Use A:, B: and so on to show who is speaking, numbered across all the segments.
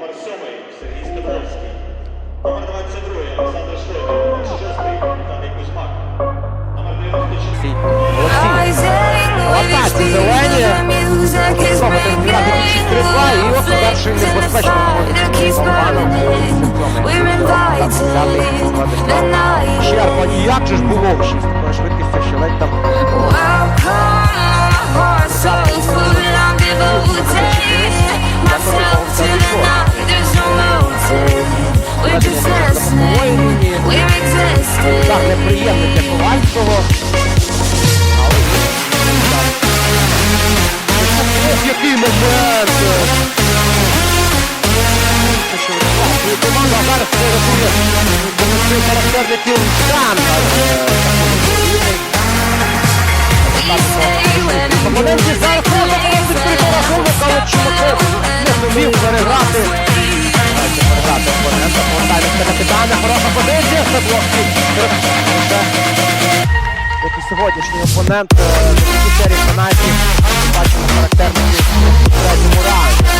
A: Номер 7 Сергій Стебровський. Номер 22 Олександр Шлейдер. Номер 6 Віталій Кузьмак. Номер 94
B: Атаці зелені. Саме термінати піші 3-2 і от перший небезпечний Щерпані, як же ж було в Демонструє характерний кілстан. Опоненті зараз можна не зумів переграти. Переграти опонента, хороша позиція, сьогоднішній опонент е, серії фанатів бачимо характерники у третьому.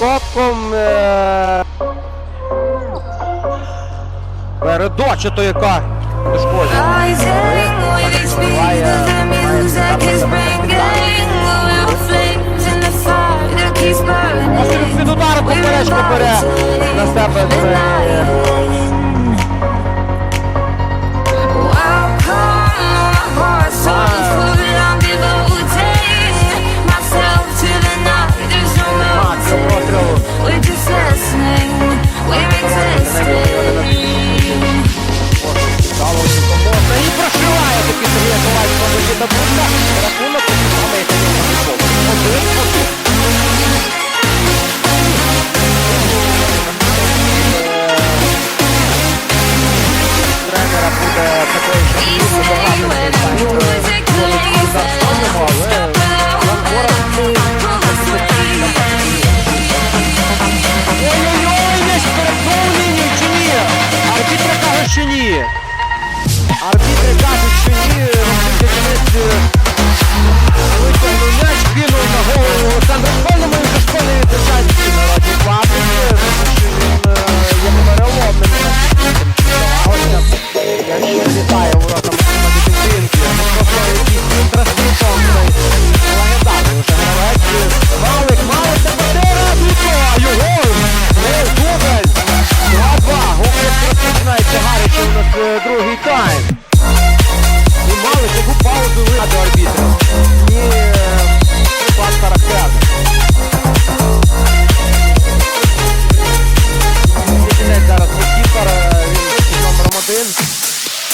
B: З відскоком е, передоча яка дошкольна. Під ударом поперечку бере на себе Що ні. Арбітри кажуть, що ні. Російський кінець витягнув м'яч, кинув на голову Олександра Школьному і школи відзначають всі народні пабліки, тому що е.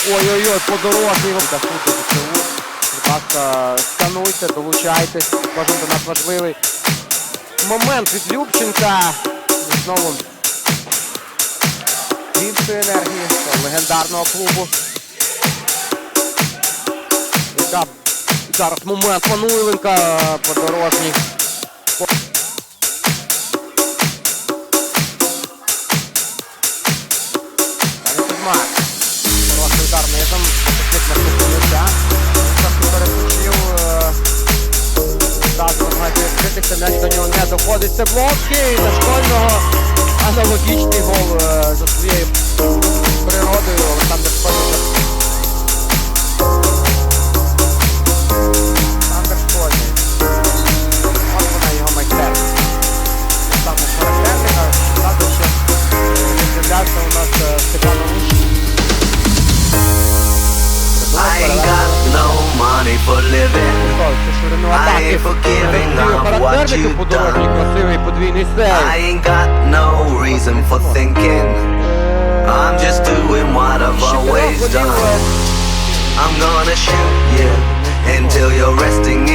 B: Ой-ой-ой, подорожній вам та футбол ЗСУ. Будь ласка, скануйте, долучайтесь. Кожен до нас важливий. Момент від Любченка. І Знову більшої енергії легендарного клубу. Яка зараз момент Мануйленка подорожній. Далі Кузьмак. Хороший удар низом. Захисник наступного м'яча. Трошки перепочив. е, Зразу намагається відкритися, м'яч до нього не доходить. Це Блоцький за школьного. Аналогічний гол е, за своєю природою. Олександр
C: I ain't what
B: you
C: done. I ain't got no reason for thinking. I'm just doing what I've always
B: done. I'm gonna shoot you until you're resting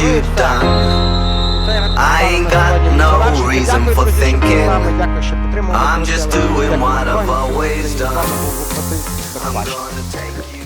B: you done. I ain't got no reason for thinking. I'm just doing what I've always done. I'm gonna take you.